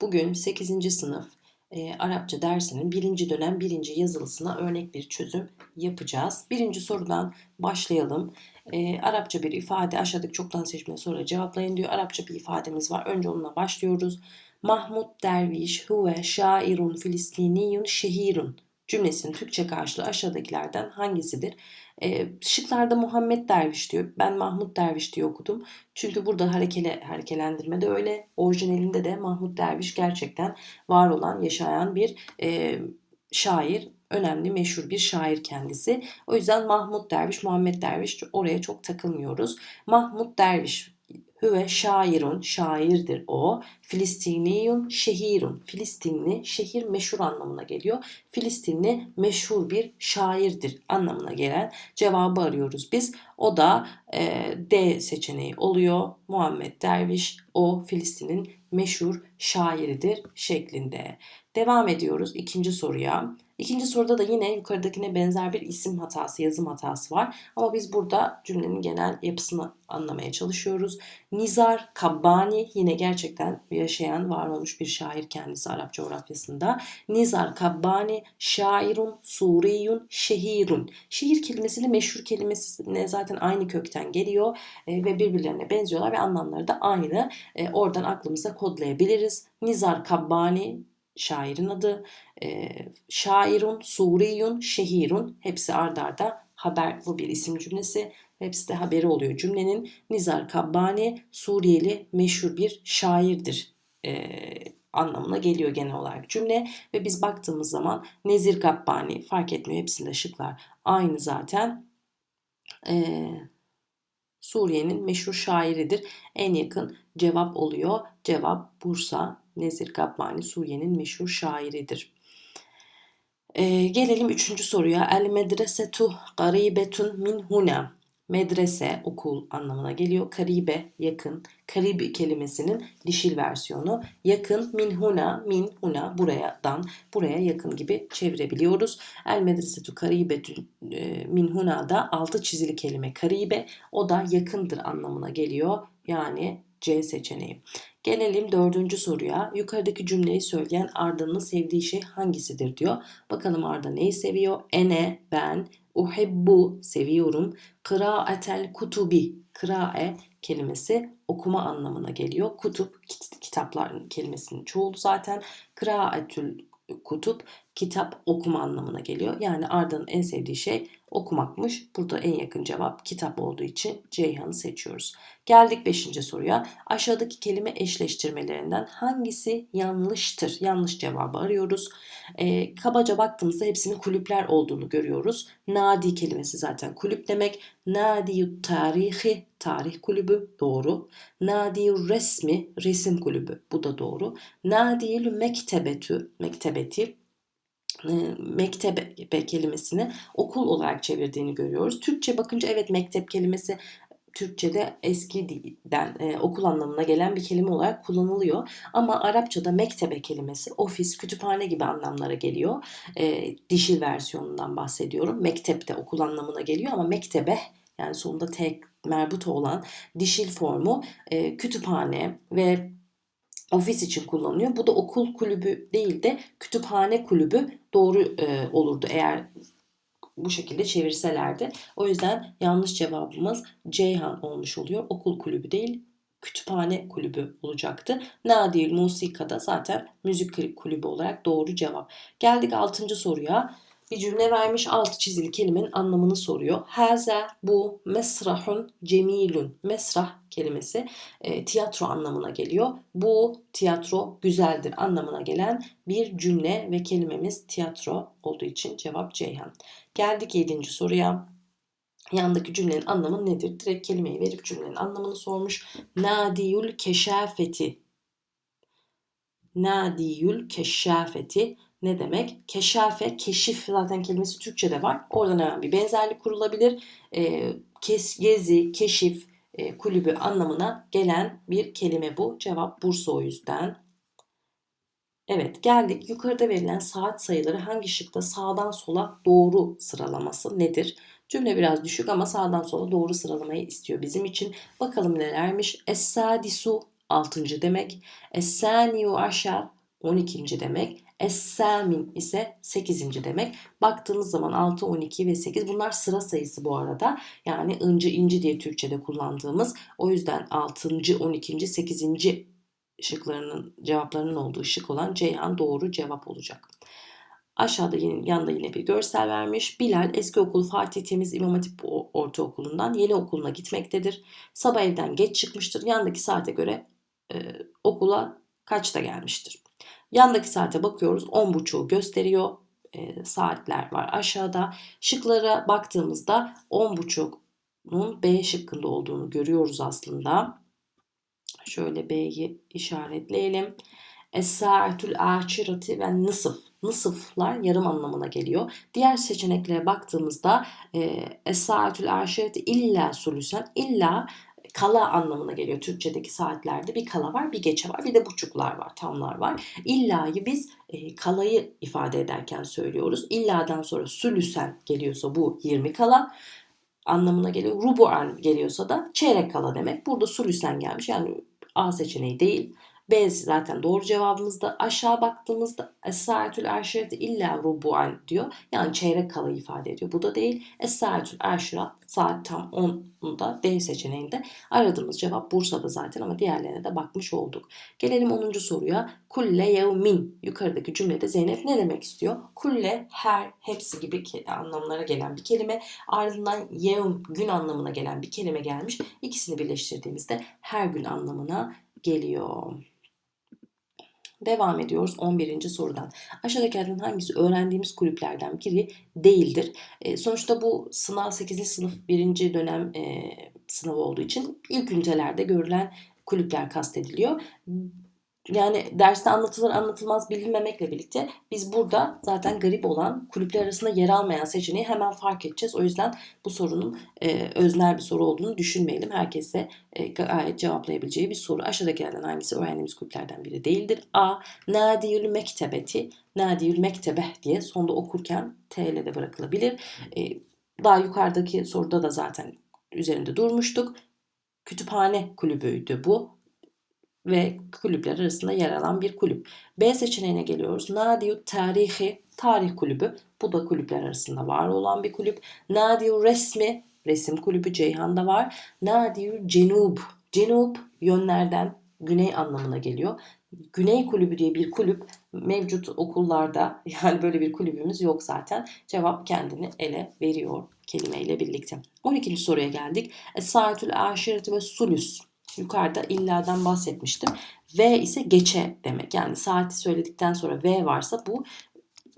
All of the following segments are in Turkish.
Bugün 8. sınıf e, Arapça dersinin birinci dönem birinci yazılısına örnek bir çözüm yapacağız. Birinci sorudan başlayalım. E, Arapça bir ifade aşağıdaki çoktan seçmeli soruları cevaplayın diyor. Arapça bir ifademiz var. Önce onunla başlıyoruz. Mahmud Derviş huve şairun filistiniyun şehirun cümlesinin Türkçe karşılığı aşağıdakilerden hangisidir? E, şıklarda Muhammed Derviş diyor. Ben Mahmut Derviş diye okudum. Çünkü burada harekele, harekelendirme de öyle. Orijinalinde de Mahmut Derviş gerçekten var olan, yaşayan bir e, şair. Önemli, meşhur bir şair kendisi. O yüzden Mahmut Derviş, Muhammed Derviş oraya çok takılmıyoruz. Mahmut Derviş Hüve şairun, şairdir o. Filistiniyun, şehirun. Filistinli, şehir meşhur anlamına geliyor. Filistinli meşhur bir şairdir anlamına gelen cevabı arıyoruz biz. O da e, D seçeneği oluyor. Muhammed Derviş, o Filistin'in meşhur şairidir şeklinde. Devam ediyoruz ikinci soruya. İkinci soruda da yine yukarıdakine benzer bir isim hatası, yazım hatası var. Ama biz burada cümlenin genel yapısını anlamaya çalışıyoruz. Nizar Kabbani yine gerçekten yaşayan, var olmuş bir şair kendisi Arap coğrafyasında. Nizar Kabbani şairun, suriyun, şehirun. Şehir kelimesiyle meşhur kelimesi zaten aynı kökten geliyor e, ve birbirlerine benziyorlar ve anlamları da aynı. E, oradan aklımıza kodlayabiliriz. Nizar Kabbani şairin adı. E, şairun, suriyun, şehirun hepsi ardarda haber bu bir isim cümlesi. Hepsi de haberi oluyor cümlenin. Nizar Kabbani Suriyeli meşhur bir şairdir e, anlamına geliyor genel olarak cümle. Ve biz baktığımız zaman Nezir Kabbani fark etmiyor hepsinde şıklar aynı zaten. E, Suriye'nin meşhur şairidir. En yakın cevap oluyor. Cevap Bursa Nezir Kabbani Suriye'nin meşhur şairidir. Ee, gelelim üçüncü soruya. El medresetu garibetun min huna. Medrese, okul anlamına geliyor. Karibe, yakın. Karib kelimesinin dişil versiyonu. Yakın, min huna, min huna, buradan, buraya yakın gibi çevirebiliyoruz. El medresetu karibetun e, min huna da altı çizili kelime karibe. O da yakındır anlamına geliyor. Yani C seçeneği. Gelelim dördüncü soruya. Yukarıdaki cümleyi söyleyen Arda'nın sevdiği şey hangisidir diyor. Bakalım Arda neyi seviyor? Ene, ben, uhebbu, seviyorum. Kıraatel kutubi, kırae kelimesi okuma anlamına geliyor. Kutup, kitaplar kelimesinin çoğulu zaten. Kıraatül kutup, kitap okuma anlamına geliyor. Yani Arda'nın en sevdiği şey okumakmış. Burada en yakın cevap kitap olduğu için Ceyhan'ı seçiyoruz. Geldik 5. soruya. Aşağıdaki kelime eşleştirmelerinden hangisi yanlıştır? Yanlış cevabı arıyoruz. E, kabaca baktığımızda hepsinin kulüpler olduğunu görüyoruz. Nadi kelimesi zaten kulüp demek. Nadi tarihi tarih kulübü doğru. Nadi resmi resim kulübü bu da doğru. Nadi mektebetü mektebeti mektebe kelimesini okul olarak çevirdiğini görüyoruz. Türkçe bakınca evet mektep kelimesi Türkçe'de eskiden e, okul anlamına gelen bir kelime olarak kullanılıyor. Ama Arapçada mektebe kelimesi ofis, kütüphane gibi anlamlara geliyor. E, dişil versiyonundan bahsediyorum. Mektepte okul anlamına geliyor ama mektebe yani sonunda tek merbut olan dişil formu e, kütüphane ve ofis için kullanılıyor. Bu da okul kulübü değil de kütüphane kulübü doğru e, olurdu eğer bu şekilde çevirselerdi. O yüzden yanlış cevabımız Ceyhan olmuş oluyor. Okul kulübü değil kütüphane kulübü olacaktı. Nadir Musika'da zaten müzik kulübü olarak doğru cevap. Geldik 6. soruya bir cümle vermiş altı çizili kelimenin anlamını soruyor. Haza bu mesrahun cemilun. Mesrah kelimesi e, tiyatro anlamına geliyor. Bu tiyatro güzeldir anlamına gelen bir cümle ve kelimemiz tiyatro olduğu için cevap Ceyhan. Geldik yedinci soruya. Yandaki cümlenin anlamı nedir? Direkt kelimeyi verip cümlenin anlamını sormuş. Nadiyul keşafeti. Nadiyul keşafeti ne demek? Keşafe, keşif zaten kelimesi Türkçe'de var. Oradan hemen bir benzerlik kurulabilir. E, kes, gezi, keşif, e, kulübü anlamına gelen bir kelime bu. Cevap Bursa o yüzden. Evet geldik. Yukarıda verilen saat sayıları hangi şıkta sağdan sola doğru sıralaması nedir? Cümle biraz düşük ama sağdan sola doğru sıralamayı istiyor bizim için. Bakalım nelermiş? Es-sadisu 6. demek. Es-saniyu aşar 12. demek. Es-samin ise 8. demek. Baktığımız zaman 6, 12 ve 8 bunlar sıra sayısı bu arada. Yani ıncı inci diye Türkçe'de kullandığımız. O yüzden 6. 12. 8. şıklarının cevaplarının olduğu şık olan Ceyhan doğru cevap olacak. Aşağıda yine, yanda yine bir görsel vermiş. Bilal eski okul Fatih Temiz İmam Hatip Ortaokulu'ndan yeni okuluna gitmektedir. Sabah evden geç çıkmıştır. Yandaki saate göre e, okula kaçta gelmiştir? Yandaki saate bakıyoruz. 10.30'u gösteriyor. E, saatler var aşağıda. Şıklara baktığımızda 10.30'un B şıkkında olduğunu görüyoruz aslında. Şöyle B'yi işaretleyelim. Es-sa'atül aşirati ve nısıf. Nısıflar yarım anlamına geliyor. Diğer seçeneklere baktığımızda e, es-sa'atül aşirati illa sulusen illa kala anlamına geliyor. Türkçedeki saatlerde bir kala var, bir geçe var, bir de buçuklar var, tamlar var. İlla'yı biz e, kalayı ifade ederken söylüyoruz. İlla'dan sonra sülüsen geliyorsa bu 20 kala anlamına geliyor. Rubu'an geliyorsa da çeyrek kala demek. Burada sülüsen gelmiş. Yani A seçeneği değil. B zaten doğru cevabımızda. Aşağı baktığımızda Es-saatül aşireti illa rubu'an diyor. Yani çeyrek kala ifade ediyor. Bu da değil. Es-saatül aşirat saat tam 10'da D seçeneğinde. Aradığımız cevap Bursa'da zaten ama diğerlerine de bakmış olduk. Gelelim 10. soruya. Kulle yevmin. Yukarıdaki cümlede Zeynep ne demek istiyor? Kulle her, hepsi gibi anlamlara gelen bir kelime. Ardından yevm, gün anlamına gelen bir kelime gelmiş. İkisini birleştirdiğimizde her gün anlamına geliyor. Devam ediyoruz 11. sorudan. Aşağıdakilerden hangisi öğrendiğimiz kulüplerden biri değildir? E, sonuçta bu sınav 8. sınıf 1. dönem e, sınavı olduğu için ilk ünitelerde görülen kulüpler kastediliyor yani derste anlatılır anlatılmaz bilinmemekle birlikte biz burada zaten garip olan kulüpler arasında yer almayan seçeneği hemen fark edeceğiz. O yüzden bu sorunun e, öznel bir soru olduğunu düşünmeyelim. Herkese e, gayet cevaplayabileceği bir soru. Aşağıdakilerden hangisi öğrendiğimiz kulüplerden biri değildir? A. Nadiyül mektebeti. Nadiyül mektebe diye sonda okurken T ile de bırakılabilir. E, daha yukarıdaki soruda da zaten üzerinde durmuştuk. Kütüphane kulübüydü bu ve kulüpler arasında yer alan bir kulüp. B seçeneğine geliyoruz. Nadiyu Tarihi Tarih Kulübü. Bu da kulüpler arasında var olan bir kulüp. Nadiyu Resmi Resim Kulübü Ceyhan'da var. Nadiyu Cenub. Cenub yönlerden güney anlamına geliyor. Güney Kulübü diye bir kulüp mevcut okullarda yani böyle bir kulübümüz yok zaten. Cevap kendini ele veriyor kelimeyle birlikte. 12. soruya geldik. Es-saatül aşireti ve sulüs yukarıda illadan bahsetmiştim. V ise geçe demek. Yani saati söyledikten sonra V varsa bu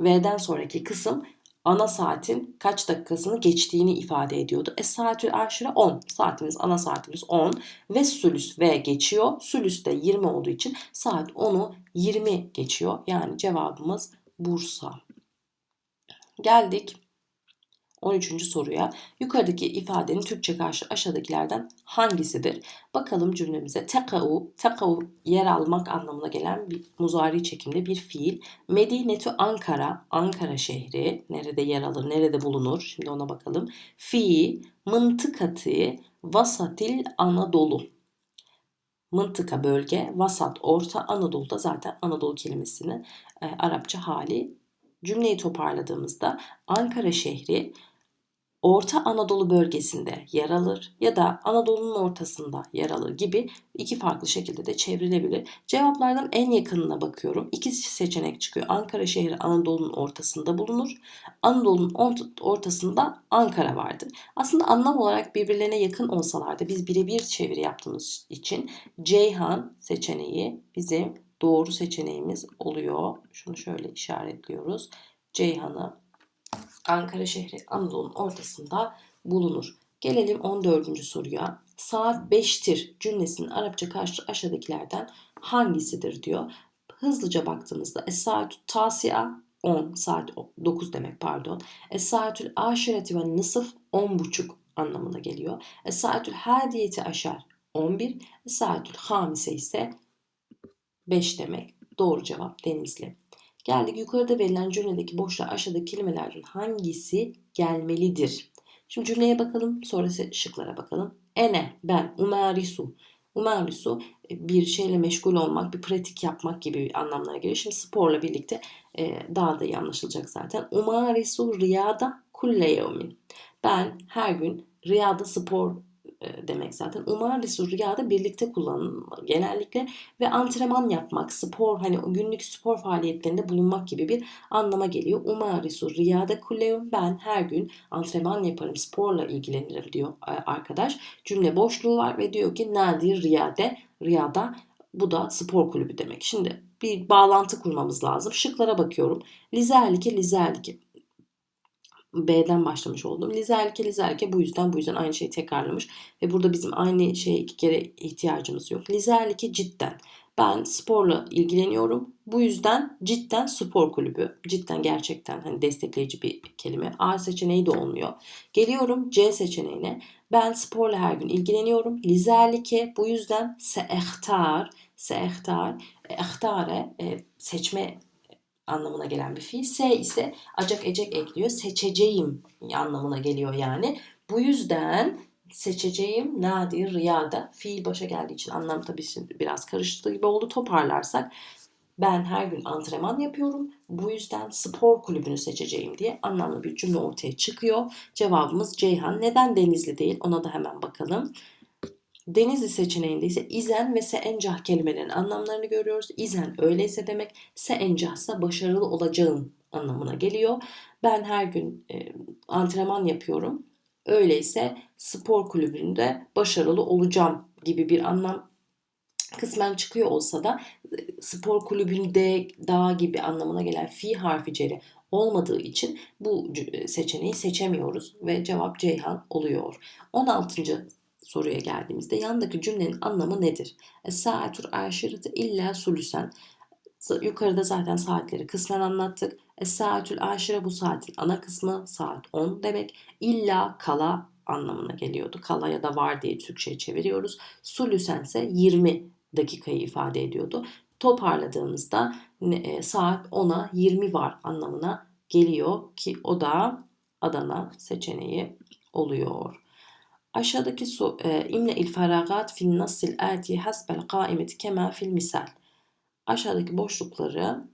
V'den sonraki kısım ana saatin kaç dakikasını geçtiğini ifade ediyordu. Es saatül aşire 10. Saatimiz ana saatimiz 10 ve sülüs V geçiyor. Sülüs de 20 olduğu için saat 10'u 20 geçiyor. Yani cevabımız Bursa. Geldik 13. soruya yukarıdaki ifadenin Türkçe karşı aşağıdakilerden hangisidir? Bakalım cümlemize. Tekau, tekau yer almak anlamına gelen bir muzari çekimli bir fiil. Medinetü Ankara, Ankara şehri nerede yer alır, nerede bulunur? Şimdi ona bakalım. Fi, mıntıkatı, vasatil Anadolu. Mıntıka bölge, vasat, orta, Anadolu'da zaten Anadolu kelimesinin e, Arapça hali cümleyi toparladığımızda Ankara şehri Orta Anadolu bölgesinde yer alır ya da Anadolu'nun ortasında yer alır gibi iki farklı şekilde de çevrilebilir. Cevaplardan en yakınına bakıyorum. İki seçenek çıkıyor. Ankara şehri Anadolu'nun ortasında bulunur. Anadolu'nun ortasında Ankara vardır. Aslında anlam olarak birbirlerine yakın olsalar da biz birebir çeviri yaptığımız için Ceyhan seçeneği bizim doğru seçeneğimiz oluyor. Şunu şöyle işaretliyoruz. Ceyhan'ı Ankara şehri Anadolu'nun ortasında bulunur. Gelelim 14. soruya. Saat 5'tir cümlesinin Arapça karşı aşağıdakilerden hangisidir diyor. Hızlıca baktığımızda Es-saatü tasi'a 10 saat 9 demek pardon. Es-saatül aşireti ve nısıf 10 buçuk anlamına geliyor. Es-saatül hadiyeti aşar 11. Es-saatül hamise ise 5 demek. Doğru cevap Denizli. Geldik yukarıda verilen cümledeki boşluğa aşağıdaki kelimelerden hangisi gelmelidir? Şimdi cümleye bakalım sonra şıklara bakalım. Ene, ben, umarisu. Umarisu e, bir şeyle meşgul olmak, bir pratik yapmak gibi bir anlamlara geliyor. Şimdi sporla birlikte e, daha da iyi anlaşılacak zaten. Umarisu riyada kulle yevmin. Ben her gün riyada spor demek zaten. Umarisu riyada birlikte kullanılır genellikle ve antrenman yapmak, spor hani günlük spor faaliyetlerinde bulunmak gibi bir anlama geliyor. Umarisu riyada kulleyum. Ben her gün antrenman yaparım, sporla ilgilenirim diyor e, arkadaş. Cümle boşluğu var ve diyor ki nadir riyade, riyada bu da spor kulübü demek. Şimdi bir bağlantı kurmamız lazım. Şıklara bakıyorum. Lizerlike, lizerlike. B'den başlamış oldum. Lizelke lizelke bu yüzden bu yüzden aynı şeyi tekrarlamış. Ve burada bizim aynı şeye iki kere ihtiyacımız yok. Lizelke cidden. Ben sporla ilgileniyorum. Bu yüzden cidden spor kulübü. Cidden gerçekten hani destekleyici bir kelime. A seçeneği de olmuyor. Geliyorum C seçeneğine. Ben sporla her gün ilgileniyorum. Lizerlike bu yüzden seehtar. Seehtar. Ehtare e, seçme anlamına gelen bir fiil. Se ise acak ecek ekliyor. Seçeceğim anlamına geliyor yani. Bu yüzden seçeceğim nadir riyada fiil başa geldiği için anlam tabii şimdi biraz karıştı gibi oldu. Toparlarsak ben her gün antrenman yapıyorum. Bu yüzden spor kulübünü seçeceğim diye anlamlı bir cümle ortaya çıkıyor. Cevabımız Ceyhan. Neden Denizli değil? Ona da hemen bakalım. Denizli seçeneğinde ise izen ve seencah kelimelerin anlamlarını görüyoruz. İzen öyleyse demek, seencah ise başarılı olacağım anlamına geliyor. Ben her gün e, antrenman yapıyorum. Öyleyse spor kulübünde başarılı olacağım gibi bir anlam kısmen çıkıyor olsa da e, spor kulübünde daha gibi anlamına gelen fi harfi ceri olmadığı için bu c- seçeneği seçemiyoruz ve cevap Ceyhan oluyor. 16 soruya geldiğimizde yandaki cümlenin anlamı nedir? Es-saatur aşireti illa sulusen. Yukarıda zaten saatleri kısmen anlattık. Es-saatül aşire bu saatin ana kısmı saat 10 demek. İlla kala anlamına geliyordu. Kala ya da var diye Türkçe'ye çeviriyoruz. Sulusen ise 20 dakikayı ifade ediyordu. Toparladığımızda e, saat 10'a 20 var anlamına geliyor ki o da Adana seçeneği oluyor. Aşağıdaki su, e, imle il feragat fil nassil ati hasbel kaimeti kema fil misal. Aşağıdaki boşlukları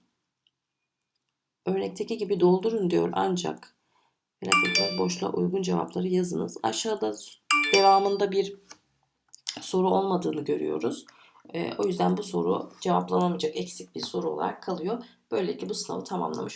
örnekteki gibi doldurun diyor ancak felaketler boşluğa uygun cevapları yazınız. Aşağıda devamında bir soru olmadığını görüyoruz. E, o yüzden bu soru cevaplanamayacak eksik bir soru olarak kalıyor. Böylelikle bu sınavı tamamlamış